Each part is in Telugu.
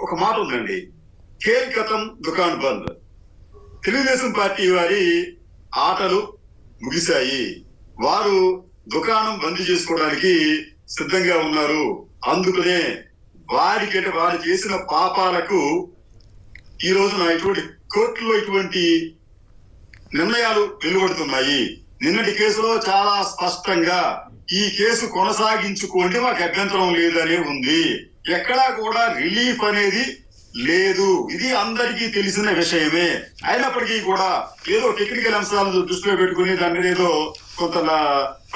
ఒక మాట ఉందండి. ఖేల్ కథం దుకాణ్ బంద్. తెలుగుదేశం పార్టీ వారి ఆటలు ముగిశాయి. వారు దుకాణం బంద్ చేసుకోవడానికి సిద్ధంగా ఉన్నారు. అందుకనే వారికి వారు చేసిన పాపాలకు ఈ రోజున ఇటువంటి కోర్టులో ఇటువంటి నిర్ణయాలు వెలువడుతున్నాయి. నిన్నటి కేసులో చాలా స్పష్టంగా ఈ కేసు కొనసాగించుకోండి మాకు అభ్యంతరం లేదనే ఉంది. ఎక్కడా కూడా రిలీఫ్ అనేది లేదు. ఇది అందరికీ తెలిసిన విషయమే. అయినప్పటికీ కూడా ఏదో టెక్నికల్ అంశాలను దృష్టిలో పెట్టుకుని దాని మీద ఏదో కొంత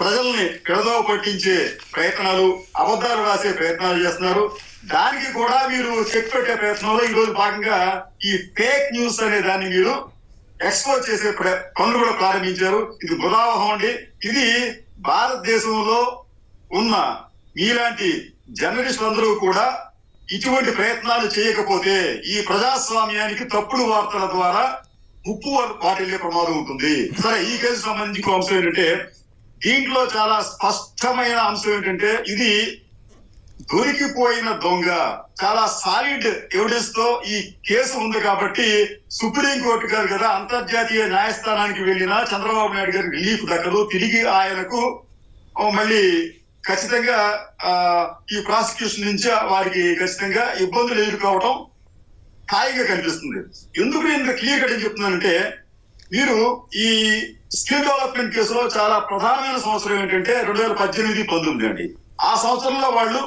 ప్రజల్ని పెడదోవ పట్టించే ప్రయత్నాలు అబద్ధాలు రాసే ప్రయత్నాలు చేస్తున్నారు. దానికి కూడా మీరు చెక్ పెట్టే ప్రయత్నంలో ఈరోజు భాగంగా ఈ ఫేక్ న్యూస్ అనే దాన్ని మీరు ఎక్స్పోజ్ చేసే ప్ర- పనులు కూడా ప్రారంభించారు. ఇది బుధావహం అండి. ఇది భారతదేశంలో ఉన్న మీలాంటి జర్నలిస్టులు అందరూ కూడా ఇటువంటి ప్రయత్నాలు చేయకపోతే ఈ ప్రజాస్వామ్యానికి తప్పుడు వార్తల ద్వారా ఉప్పు వాటిల్లే ప్రమాదం ఉంటుంది. సరే ఈ కేసు సంబంధించి అంశం ఏంటంటే దీంట్లో చాలా స్పష్టమైన అంశం ఏంటంటే ఇది దొరికిపోయిన దొంగ చాలా సాలిడ్ ఎవిడెన్స్తో ఈ కేసు ఉంది కాబట్టి సుప్రీం కోర్టు గారు కదా అంతర్జాతీయ న్యాయస్థానానికి వెళ్ళిన చంద్రబాబు నాయుడు గారి రిలీఫ్ దక్కదు. తిరిగి ఆయనకు మళ్ళీ ఖచ్చితంగా ఈ ప్రాసిక్యూషన్ నుంచి వారికి ఖచ్చితంగా ఇబ్బందులు ఎదుర్కోవటం హాయిగా కనిపిస్తుంది. ఎందుకు నేను ఇంత క్లియర్ కట్ చెప్తున్నానంటే మీరు ఈ స్కిల్ డెవలప్మెంట్ కేసులో చాలా ప్రధానమైన సంవత్సరం ఏంటంటే రెండు వేల పద్దెనిమిది పంతొమ్మిది అండి. ఆ సంవత్సరంలో వాళ్ళు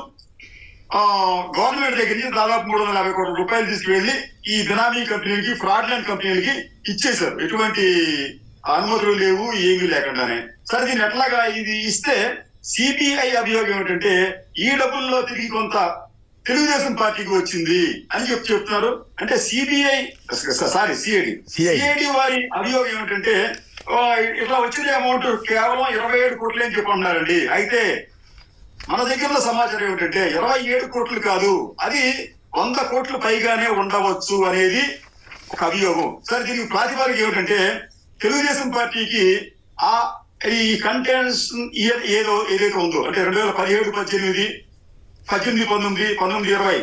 గవర్నమెంట్ దగ్గర నుంచి దాదాపు మూడు వందల యాభై కోట్ల రూపాయలు తీసుకువెళ్ళి ఈ బినామీ కంపెనీలకి ఫ్రాడ్లెంట్ కంపెనీలకి ఇచ్చేశారు. ఎటువంటి అనుమతులు లేవు ఏమీ లేకుండానే. సరే దీన్ని ఎట్లాగా ఇది ఇస్తే సిబిఐ అభియోగం ఏమిటంటే ఈ డబ్బుల్లో తిరిగి కొంత తెలుగుదేశం పార్టీకి వచ్చింది అని చెప్పి చెప్తున్నారు. అంటే సిబిఐ సారీ సిఐడి. సిఐడి వారి అభియోగం ఏమిటంటే ఇట్లా వచ్చిన అమౌంట్ కేవలం ఇరవై ఏడు కోట్లే అని చెప్పి అన్నారండి. అయితే మన దగ్గర సమాచారం ఏమిటంటే ఇరవై ఏడు కోట్లు కాదు అది వంద కోట్లు పైగానే ఉండవచ్చు అనేది ఒక అభియోగం. సరే దీనికి ప్రాతిపదిక ఏమిటంటే తెలుగుదేశం పార్టీకి ఆ ఈ కంటెన్స్ ఇయర్ ఏదో ఏదైతే ఉందో. అంటే రెండు వేల పదిహేడు పద్దెనిమిది పద్దెనిమిది పంతొమ్మిది పంతొమ్మిది ఇరవై.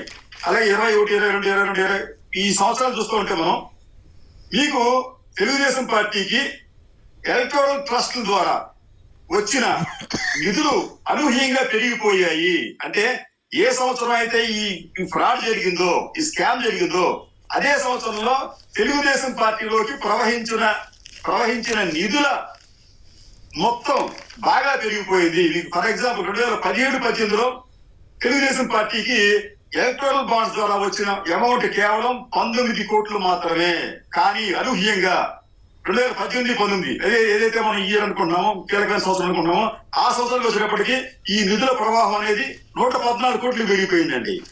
అలాగే ఇరవై ఒకటి ఇరవై రెండు ఇరవై రెండు ఇరవై ఈ సంవత్సరాలు చూస్తూ ఉంటే మనం మీకు తెలుగుదేశం పార్టీకి ఎలక్టోరల్ ట్రస్ట్ ద్వారా వచ్చిన నిధులు అనూహ్యంగా పెరిగిపోయాయి. అంటే ఏ సంవత్సరం అయితే ఈ ఫ్రాడ్ జరిగిందో ఈ స్కామ్ జరిగిందో అదే సంవత్సరంలో తెలుగుదేశం పార్టీలోకి ప్రవహించిన ప్రవహించిన నిధుల మొత్తం బాగా పెరిగిపోయింది. మీకు ఫర్ ఎగ్జాంపుల్ రెండు వేల పదిహేడు పద్దెనిమిదిలో తెలుగుదేశం పార్టీకి ఎలక్ట్రల్ బాండ్స్ ద్వారా వచ్చిన అమౌంట్ కేవలం పంతొమ్మిది కోట్లు మాత్రమే. కానీ అనూహ్యంగా రెండు వేల పద్దెనిమిది పంతొమ్మిది అదే ఏదైతే మనం ఇయర్ అనుకున్నామో కీలకమైన సంవత్సరం అనుకున్నామో ఆ సంవత్సరానికి వచ్చినప్పటికీ ఈ నిధుల ప్రవాహం అనేది నూట పద్నాలుగు కోట్లు పెరిగిపోయిందండి.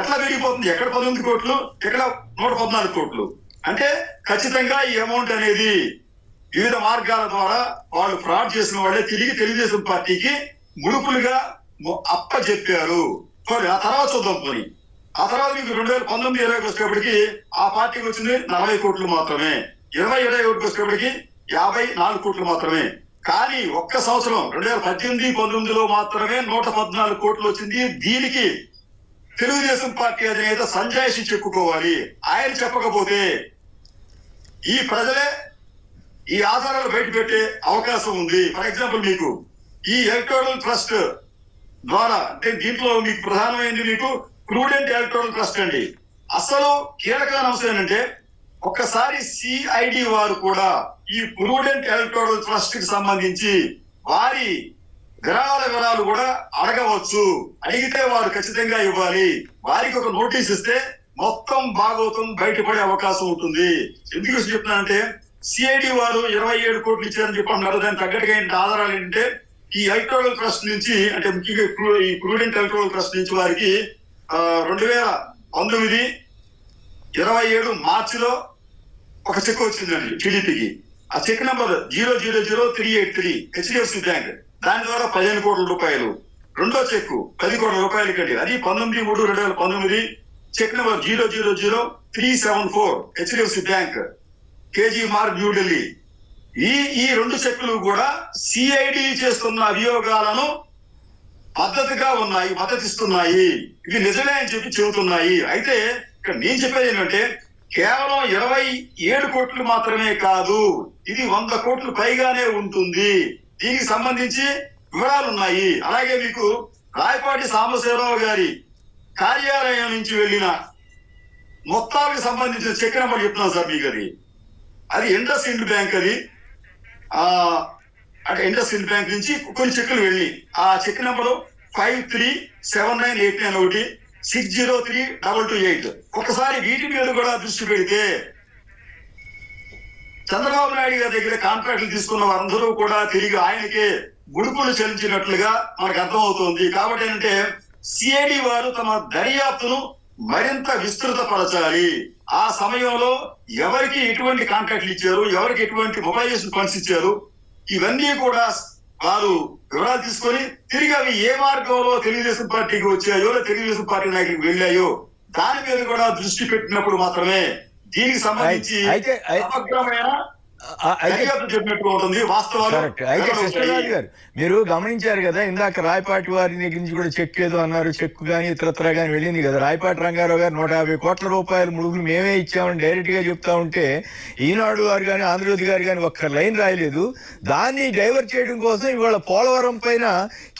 ఎట్లా పెరిగిపోతుంది? ఎక్కడ పంతొమ్మిది కోట్లు? ఎక్కడ నూట పద్నాలుగు కోట్లు? అంటే ఖచ్చితంగా ఈ అమౌంట్ అనేది వివిధ మార్గాల ద్వారా వాళ్ళు ఫ్రాడ్ చేసిన వాళ్ళే తిరిగి తెలుగుదేశం పార్టీకి ముడుపులుగా అప్ప చెప్పారు ఆ తర్వాత చూద్దాం పోనీ. ఆ తర్వాత మీకు రెండు వేల పంతొమ్మిది ఇరవైకి వచ్చేటప్పటికి ఆ పార్టీకి వచ్చింది నలభై కోట్లు మాత్రమే. ఇరవై ఇరవై ఒకటికి వచ్చేటప్పటికి యాభై నాలుగు కోట్లు మాత్రమే. కానీ ఒక్క సంవత్సరం రెండు వేల పద్దెనిమిది పంతొమ్మిదిలో మాత్రమే నూట పద్నాలుగు కోట్లు వచ్చింది దీనికి. తెలుగుదేశం పార్టీ అధినేత సంజయ్ సి చెప్పుకోవాలి. ఆయన చెప్పకపోతే ఈ ప్రజలే ఈ ఆధారాలు బయట పెట్టే అవకాశం ఉంది. ఫర్ ఎగ్జాంపుల్ మీకు ఈ ఎలక్టోరల్ ట్రస్ట్ ద్వారా అంటే దీంట్లో మీకు ప్రధానమైనది మీకు ప్రూడెంట్ ఎలక్టోరల్ ట్రస్ట్ అండి. అసలు కీలకమైన అంశం ఏంటంటే ఒక్కసారి సిఐడి వారు కూడా ఈ ప్రూడెంట్ ఎలక్టోరల్ ట్రస్ట్కి సంబంధించి వారి విరాళ వివరాలు కూడా అడగవచ్చు. అడిగితే వారు ఖచ్చితంగా ఇవ్వాలి. వారికి ఒక నోటీస్ ఇస్తే మొత్తం భాగవతం బయటపడే అవకాశం ఉంటుంది. ఎందుకు చెప్తున్నానంటే సిఐడి వారు ఇరవై ఏడు కోట్లు ఇచ్చారని చెప్పి అన్నారు. దానికి తగ్గట్టుగా ఏంటి ఆధారాలు ఏంటంటే ఈ ఎలక్టోరల్ ట్రస్ట్ నుంచి అంటే ముఖ్యంగా ఈ ప్రూడెంట్ ఎలక్టోరల్ ట్రస్ట్ నుంచి వారికి రెండు వేల పంతొమ్మిది ఇరవై ఏడు మార్చిలో ఒక చెక్ వచ్చిందండి టీడీపీకి. ఆ cheque number zero zero zero three eight three HDFC bank. దాని ద్వారా పదిహేను కోట్ల రూపాయలు. రెండో చెక్ పది కోట్ల రూపాయలు కండి అది పంతొమ్మిది మూడు రెండు వేల పంతొమ్మిది cheque number zero zero zero three seven four HDFC bank. KG Marg New Delhi ఈ ఈ రెండు సెట్లు కూడా సిఐడి చేస్తున్న అభియోగాలను పద్ధతిగా ఉన్నాయి మద్దతిస్తున్నాయి. ఇవి నిజమే అని చెప్పి చెబుతున్నాయి. అయితే ఇక్కడ నేను చెప్పేది ఏంటంటే కేవలం ఇరవై ఏడు కోట్లు మాత్రమే కాదు ఇది వంద కోట్లు పైగానే ఉంటుంది. దీనికి సంబంధించి వివరాలు ఉన్నాయి. అలాగే మీకు రాయపాటి సాంబశివరావు గారి కార్యాలయం నుంచి వెళ్ళిన మొత్తాలకు సంబంధించిన చెక్ నెంబర్ చెప్తున్నాను సార్ మీకు అది అది ఇండస్ ఇండ్ బ్యాంక్ అది. ఆ అంటే ఇండస్ ఇండ్ బ్యాంక్ నుంచి కొన్ని చెక్కులు వెళ్ళి ఆ cheque number five three seven nine eight nine ఒకటి six zero three double two eight. ఒకసారి వీటి మీద కూడా దృష్టి పెడితే చంద్రబాబు నాయుడు గారి దగ్గర కాంట్రాక్ట్లు తీసుకున్న వారందరూ కూడా తిరిగి ఆయనకే గుడుకులు చెల్లించినట్లుగా మనకు అర్థమవుతోంది. కాబట్టి ఏంటంటే సిఐడి వారు తమ దర్యాప్తును మరింత విస్తృతపరచాలి. ఆ సమయంలో ఎవరికి ఎటువంటి కాంట్రాక్ట్లు ఇచ్చారు ఎవరికి ఎటువంటి మొబైలేషన్ ఫండ్స్ ఇచ్చారు ఇవన్నీ కూడా వారు వివరాలు తీసుకొని తిరిగి అవి ఏ మార్గంలో తెలుగుదేశం పార్టీకి వచ్చాయో తెలుగుదేశం పార్టీ నాయకులకు వెళ్ళాయో దాని మీద కూడా దృష్టి పెట్టినప్పుడు మాత్రమే దీనికి సంబంధించి సమగ్రమైన అయితే కృష్ణరాజు? గారు మీరు గమనించారు కదా ఇందాక రాయపాటి వారి దగ్గర నుంచి కూడా చెక్ ఏదో అన్నారు చెక్ గానీ ఇతరత్ర గానీ వెళ్ళింది కదా. రాయపాటి రంగారావు గారు నూట యాభై కోట్ల రూపాయలు ముడుగులు మేమే ఇచ్చామని డైరెక్ట్గా చెప్తా ఉంటే ఈనాడు గారు కానీ ఆంధ్రజ్యోతి గారు కానీ ఒక్క లైన్ రాయలేదు. దాన్ని డైవర్ట్ చేయడం కోసం ఇవాళ పోలవరం పైన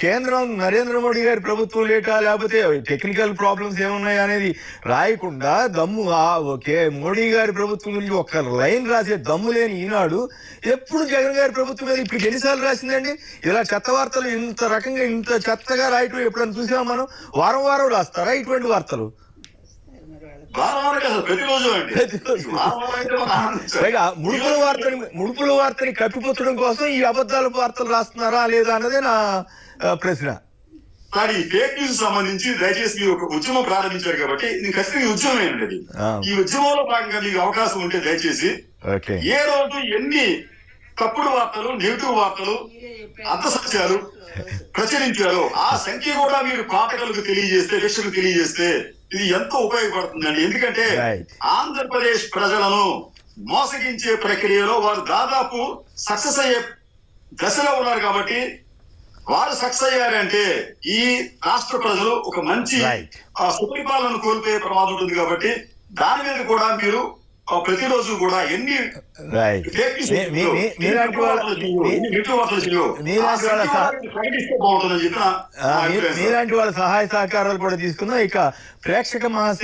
కేంద్రం నరేంద్ర మోడీ గారి ప్రభుత్వం లేటా లేకపోతే టెక్నికల్ ప్రాబ్లమ్స్ ఏమున్నాయి అనేది రాయకుండా దమ్ము ఆ ఓకే మోడీ గారి ప్రభుత్వం గురించి ఒక్క లైన్ రాసే దమ్ము లేని ఈనాడు ఎప్పుడు జగన్ గారి ప్రభుత్వం మీద ఇప్పుడు ఎన్నిసార్లు రాసిందండి? ఇలా చెత్త వార్తలు ఇంత రకంగా ఇంత చెత్తగా రాయటం ఎప్పుడైనా చూసాం మనం? వారం వారం రాస్తారా ఇటువంటి వార్తలు. పైగా ముడుపుల వార్తని ముడుపుల వార్తని కప్పిపుచ్చడం కోసం ఈ అబద్ధాల వార్తలు రాస్తున్నారా లేదా అన్నదే నా ప్రశ్న. కానీ ఈ ఫేక్ న్యూస్ సంబంధించి దయచేసి మీరు ఒక ఉద్యమం ప్రారంభించారు కాబట్టి ఇది ఖచ్చితంగా ఈ ఉద్యమమే అండి అది ఆ. ఈ ఉద్యమంలో భాగంగా మీకు అవకాశం ఉంటే దయచేసి ఏ రోజు ఎన్ని తప్పుడు వార్తలు నెగిటివ్ వార్తలు అర్థ సత్యాలు ప్రచురించారో ఆ సంఖ్య కూడా మీరు పాఠకులకు తెలియజేస్తే వీక్షకులకు తెలియజేస్తే ఇది ఎంతో ఉపయోగపడుతుందండి ఎందుకంటే. ఆంధ్రప్రదేశ్ ప్రజలను మోసగించే ప్రక్రియలో వారు దాదాపు సక్సెస్ అయ్యే దశలో ఉన్నారు కాబట్టి వారు సక్సెస్ అయ్యారంటే ఈ రాష్ట్ర ప్రజలు ఒక మంచి సుపరిపాలన కోల్పోయే ప్రమాదం ఉంటుంది కాబట్టి దాని మీద కూడా మీరు ప్రతిరోజు కూడా ఎన్ని మీలాంటి వాళ్ళ సహాయ సహకారాలు కూడా తీసుకుందాం. ఇక ప్రేక్షక మహాశయ